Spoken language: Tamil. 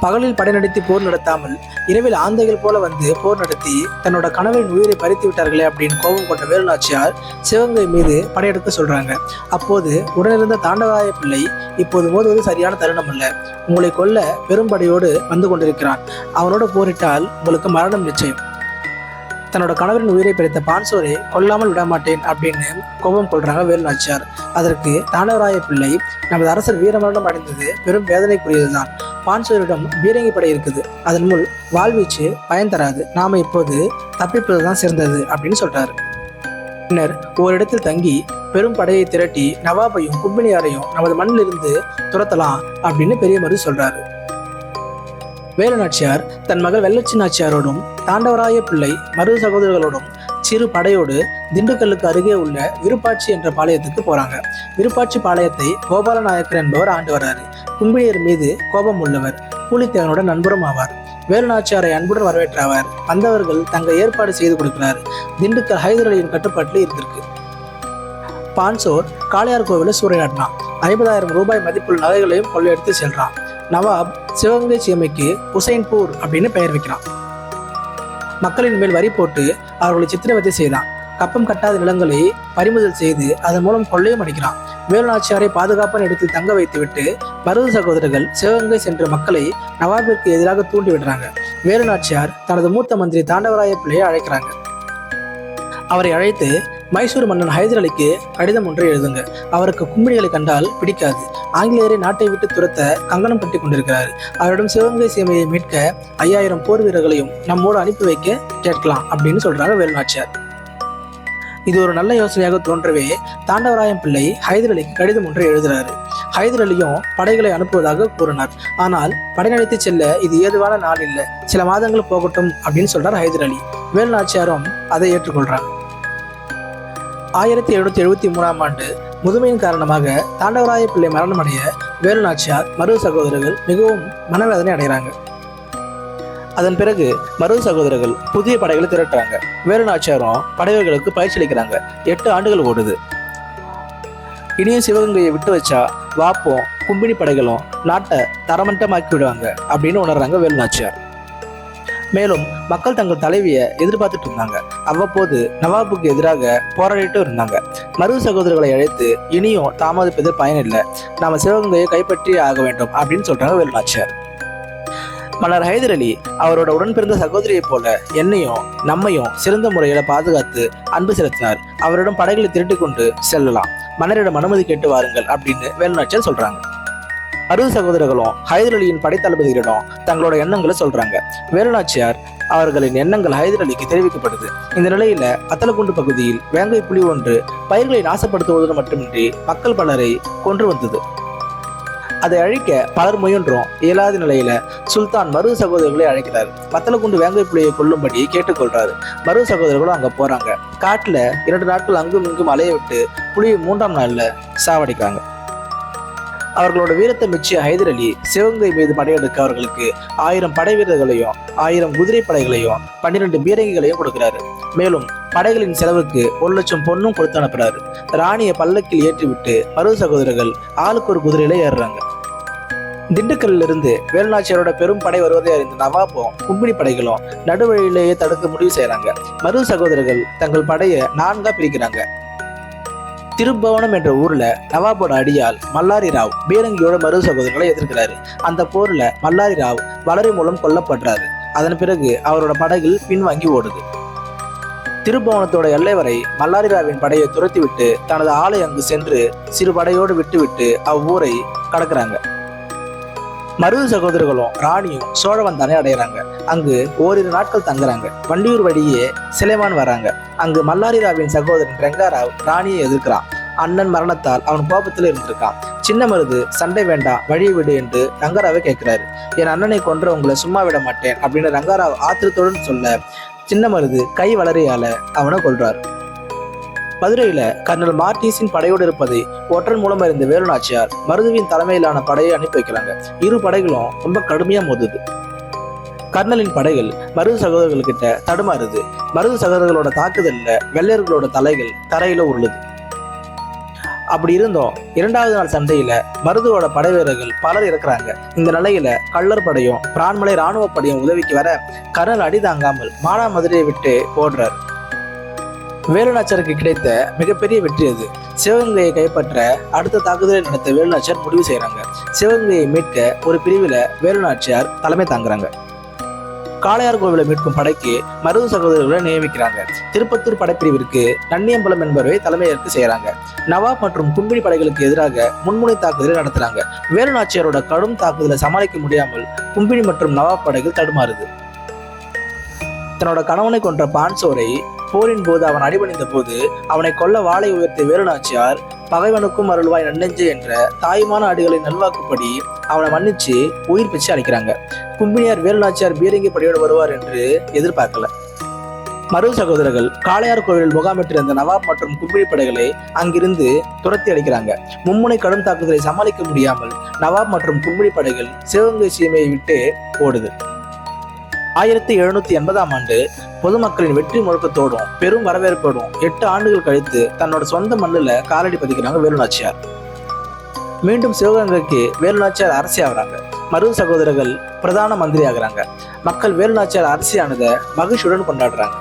பகலில் படை நடத்தி போர் நடத்தாமல் இரவில் ஆந்தைகள் போல வந்து போர் நடத்தி தன்னோட கணவரின் உயிரை பறித்து விட்டார்களே அப்படின்னு கோபம் கொண்ட வேலுநாச்சியார் சிவகங்கை மீது படையெடுக்க சொல்றாங்க. அப்போது உடனிருந்த தாண்டவராய பிள்ளை இப்போது மோதுவது சரியான தருணம் அல்ல உங்களை கொல்ல பெரும்படையோடு வந்து கொண்டிருக்கிறான். அவனோட போரிட்டால் உங்களுக்கு மரணம் நிச்சயம். தன்னோட கணவரின் உயிரை பறித்த பான்சோரை கொல்லாமல் விடமாட்டேன் அப்படின்னு கோபம் கொள்றாங்க வேலுநாச்சியார். அதற்கு தாண்டவராய பிள்ளை நமது அரசர் வீரமரணம் அடைந்தது பெரும் வேதனைக்குரியதுதான். பான்சோரிடம் பீரங்கி படை இருக்குது. அதன் முள் வாழ்வீச்சு பயன் தராது. நாம இப்போது தப்பிப்பதுதான் சிறந்தது அப்படின்னு சொல்றாரு. பின்னர் ஓரிடத்தில் தங்கி பெரும் படையை திரட்டி நவாபையும் குப்பினியாரையும் நமது மண்ணிலிருந்து துரத்தலாம் அப்படின்னு பெரிய மருது சொல்றாரு. வேலு நாச்சியார் தன் மகள் வெள்ளச்சி நாச்சியாரோடும் தாண்டவராய பிள்ளை மருது சகோதரர்களோடும் சிறு படையோடு திண்டுக்கல்லுக்கு அருகே உள்ள விருப்பாட்சி என்ற பாளையத்துக்கு போறாங்க. விருப்பாட்சி பாளையத்தை கோபால நாயக்கர் என்பவர் ஆண்டு வர்றாரு. கும்பினியர் மீது கோபம் உள்ளவர். பூலித்தேவனோட நண்பரும் ஆவார். வேலுநாச்சியாரை அன்புடன் வரவேற்ற அவர் வந்தவர்கள் தங்கள் ஏற்பாடு செய்து கொடுக்கிறார். திண்டுக்கல் ஹைதர் அலியின் கட்டுப்பாட்டில் இருந்திருக்கு. பான்சோர் காளையார் கோவிலில் சூறையாடினான். ஐம்பதாயிரம் ரூபாய் மதிப்புள்ள நகைகளையும் கொள்ளையடித்து செல்றான். நவாப் சிவகங்கை சீமைக்கு ஹுசைன்பூர் அப்படின்னு பெயர் வைக்கிறான். மக்களின் மேல் வரி போட்டு அவர்களை சித்திரவதை செய்தான். கப்பம் கட்டாத நிலங்களை பறிமுதல் செய்து அதன் மூலம் கொள்ளையும் அடிக்கிறான். வேலுநாச்சியாரை பாதுகாப்பான இடத்தில் தங்க வைத்துவிட்டு மருது சகோதரர்கள் சிவகங்கை சென்ற மக்களை நவாபிற்கு எதிராக தூண்டி விடுறாங்க. வேலுநாச்சியார் தனது மூத்த மந்திரி தாண்டவராய பிள்ளையை அழைக்கிறாங்க. அவரை அழைத்து மைசூர் மன்னன் ஹைதர் அலிக்கு கடிதம் ஒன்றை எழுதுங்க. அவருக்கு கும்பிடிகளை கண்டால் பிடிக்காது. ஆங்கிலேயரை நாட்டை விட்டு துரத்த கங்கணம் கட்டி கொண்டிருக்கிறார். அவரிடம் சிவகங்கை சீமையை மீட்க ஐயாயிரம் போர் வீரர்களையும் நம்மோடு அனுப்பி வைக்க கேட்கலாம் அப்படின்னு சொல்றாங்க வேலுநாச்சியார். இது ஒரு நல்ல யோசனையாக தோன்றவே தாண்டவராயன் பிள்ளை ஹைதர் அலிக்கு கடிதம் ஒன்றை எழுதுறாரு. ஹைதர் அலியும் படைகளை அனுப்புவதாக கூறினார். ஆனால் படை நடத்தி செல்ல இது ஏதுவான நாள் இல்லை. சில மாதங்கள் போகட்டும் அப்படின்னு சொல்றார் ஹைதர் அலி வேலுநாச்சியாரும் அதை ஏற்றுக்கொள்றாங்க ஆயிரத்தி எழுநூத்தி எழுபத்தி மூணாம் ஆண்டு முதுமையின் காரணமாக தாண்டவராய பிள்ளை மரணமடைய வேலுநாச்சியார் மருது சகோதரர்கள் மிகவும் மனவேதனை அடைகிறாங்க. அதன் பிறகு மருது சகோதரர்கள் புதிய படைகளை திரட்டுறாங்க. வேலுநாச்சியாரும் படைவர்களுக்கு பயிற்சி அளிக்கிறாங்க. எட்டு ஆண்டுகள் ஓடுது. இனியும் சிவகங்கையை விட்டு வச்சா வாப்போம் கும்பினி படைகளும் நாட்டை தரமட்டமாக்கி விடுவாங்க அப்படின்னு உணர்றாங்க வேலுநாச்சியார் மேலும் மக்கள் தங்கள் தலைவியை எதிர்பார்த்துட்டு இருந்தாங்க. அவ்வப்போது நவாபுக்கு எதிராக போராடிட்டு இருந்தாங்க. மருது சகோதரர்களை அழைத்து இனியும் தாமதிப்பதில் பயனில்லை. நாம சிவகங்கையை கைப்பற்றி ஆக வேண்டும் அப்படின்னு சொல்றாங்க வேலுநாச்சியார் மன்னர் ஹைதர் அலி அவரோட உடன் பிறந்த சகோதரியைப் போல என்னையும் நம்மையும் சிறந்த முறையில பாதுகாத்து அன்பு செலுத்தினார். அவரிடம் படைகளை திரட்டி கொண்டு செல்லலாம். மன்னரிடம் அனுமதி கேட்டு வாருங்கள் அப்படின்னு வேலுநாச்சியார் சொல்றாங்க. அறுபது சகோதரர்களும் ஹைதர் அலியின் படைத்தளபதிகளிடம் தங்களோட எண்ணங்களை சொல்றாங்க. வேலுநாச்சியார் அவர்களின் எண்ணங்கள் ஹைதர் அலிக்கு தெரிவிக்கப்படுது. இந்த நிலையில பத்தலக்குண்டு பகுதியில் வேங்கை புலி ஒன்று பயிர்களை நாசப்படுத்துவதோடு மட்டுமின்றி மக்கள் பலரை கொன்று வந்தது. அதை அழிக்க பலர் முயன்றும். இயலாத நிலையில சுல்தான் மருது சகோதரர்களை அழைக்கிறார். வத்தலக்குண்டு வேங்கை புலியை கொல்லும்படி கேட்டுக்கொள்றாரு. மருது சகோதரர்களும் அங்க போறாங்க. காட்டுல இரண்டு நாட்கள் அங்கும் இங்கும் அலைய விட்டு புலியை மூன்றாம் நாள்ல சாவடிக்கிறாங்க. அவர்களோட வீரத்தை மிச்சிய ஹைதர் அலி சிவகங்கை மீது படையெடுக்க அவர்களுக்கு ஆயிரம் படை வீரர்களையும் ஆயிரம் குதிரை படைகளையும் பன்னிரண்டு பீரங்கிகளையும் கொடுக்கிறாரு. மேலும் படைகளின் செலவுக்கு ஒரு லட்சம் பொண்ணும் கொடுத்து அனுப்புறாரு. ராணியை பல்லக்கில் ஏற்றிவிட்டு பருவ சகோதரர்கள் ஆளுக்கு ஒரு குதிரையில ஏறுறாங்க. திண்டுக்கல்ல இருந்து வேலுநாச்சியரோட பெரும் படை வருவதை அறிந்த நவாப்பும் கும்பினி படைகளும் நடுவழியிலேயே தடுக்க முடிவு செய்யறாங்க மருது சகோதரர்கள் தங்கள் படையை நான்கா பிரிக்கிறாங்க. திருப்பவனம் என்ற ஊர்ல நவாபோட அடியால் மல்லாரி ராவ் பீரங்கியோட மருது சகோதரர்களை எதிர்க்கிறாரு. அந்த போர்ல மல்லாரி ராவ் வளரி மூலம் கொல்லப்படுறாரு. அதன் பிறகு அவரோட படைகள் பின்வாங்கி ஓடுது. திருபுவனத்தோட எல்லை வரை மல்லாரி ராவின் படையை துரத்திவிட்டு தனது ஆலை அங்கு சென்று சிறு படையோடு விட்டுவிட்டு அவ்வூரை கடக்குறாங்க. மருது சகோதரர்களும் ராணியும் சோழவந்தானை அடைகிறாங்க அங்கு ஓரிரு நாட்கள் தங்குறாங்க. வண்டியூர் வழியே சிலைமான் வராங்க. அங்கு மல்லாரி ராவின் சகோதரன் ரெங்காராவ் ராணியை எதிர்க்கிறான். அண்ணன் மரணத்தால் அவன் கோபத்தில் இருந்திருக்கான். சின்ன மருது சண்டை வேண்டாம். வழியை விடு என்று ரங்கராவை கேட்கிறாரு. என் அண்ணனை கொன்ற உங்களை சும்மா விட மாட்டேன் அப்படின்னு ரங்காராவ் ஆத்திரத்துடன் சொல்ல சின்ன மருது கை வளரையால அவனை கொள்றார் மதுரையில கர்னல் மார்டிஸின் படையோடு இருப்பதை ஒற்றன் மூலம் அறிந்த வேலுநாச்சியார் மருதுவின் தலைமையிலான படையை அனுப்பி வைக்கிறாங்க. இரு படைகளும் ரொம்ப கடுமையா மோதுது. கர்னலின் படைகள் மருது சகோதரர்கள் கிட்ட தடுமாறுது. மருது சகோதரர்களோட தாக்குதல்ல வெள்ளையர்களோட தலைகள் தரையில உருளுது. அப்படி இருந்தோம். இரண்டாவது நாள் சண்டையில மருதுவோட படை வீரர்கள் பலர் இருக்கிறாங்க இந்த நிலையில கள்ளர் படையும் பிரான்மலை ராணுவ படையும் உதவிக்கு வர கர்னல் அடி தாங்காமல் மானாமதுரையை விட்டு ஓடுறார். வேலுநாச்சருக்கு கிடைத்த மிகப்பெரிய வெற்றி அது. சிவகங்கையை கைப்பற்ற அடுத்த தாக்குதலை நடத்த வேலுநாச்சியார் முடிவு செய்கிறாங்க சிவகங்கையை மீட்க ஒரு பிரிவில் வேலுநாச்சியார் தலைமை தாங்குறாங்க. காளையார் கோவிலை மீட்கும் படைக்கு மருது சகோதரர்களை நியமிக்கிறாங்க. திருப்பத்தூர் படைப்பிரிவிற்கு நன்னியம்பலம் என்பவரை தலைமையேற்க செய்யறாங்க. நவாப் மற்றும் கும்பிடி படைகளுக்கு எதிராக முன்முனை தாக்குதலை நடத்துறாங்க. வேலுநாச்சியாரோட கடும் தாக்குதலை சமாளிக்க முடியாமல் கும்பிடி மற்றும் நவாப் படைகள் தடுமாறுது. தன்னோட கணவனை கொன்ற பான்சோரை போரின் போது அவன் அடிபணிந்த போது அவனை கொல்ல வாளை உயர்த்திய வேலுநாச்சியார் பகைவனுக்கும் அருள்வாய் நன்னெஞ்சு என்ற தாய்மான அடிகளின் நல்வாக்குப்படி அவனை மன்னிச்சு உயிர் பிச்சு அழைக்கிறாங்க கும்பினியார் வேலுநாச்சியார் பீரங்கி படையோடு வருவார் என்று எதிர்பார்க்கல. மருது சகோதரர்கள் காளையார் கோவில் முகாமிட்டிருந்த நவாப் மற்றும் கும்பிடி படைகளை அங்கிருந்து துரத்தி அடிக்கிறாங்க மும்முனை கடும் தாக்குதலை சமாளிக்க முடியாமல் நவாப் மற்றும் கும்பிடி படைகள் சிவகங்கை சீமையை விட்டு ஓடுது. ஆயிரத்தி எழுநூத்தி எண்பதாம் ஆண்டு பொதுமக்களின் வெற்றி முழக்கத்தோடும் பெரும் வரவேற்போடும் எட்டு ஆண்டுகள் கழித்து தன்னோட சொந்த மண்ணில் காலடி பதிக்கிறாங்க வேலுநாச்சியார். மீண்டும் சிவகங்கைக்கு வேலுநாச்சியார் அரசி ஆகிறாங்க மருது சகோதரர்கள் பிரதான மந்திரி ஆகுறாங்க மக்கள் வேலுநாச்சியார் அரசியானதை மகிழ்ச்சியுடன் கொண்டாடுறாங்க.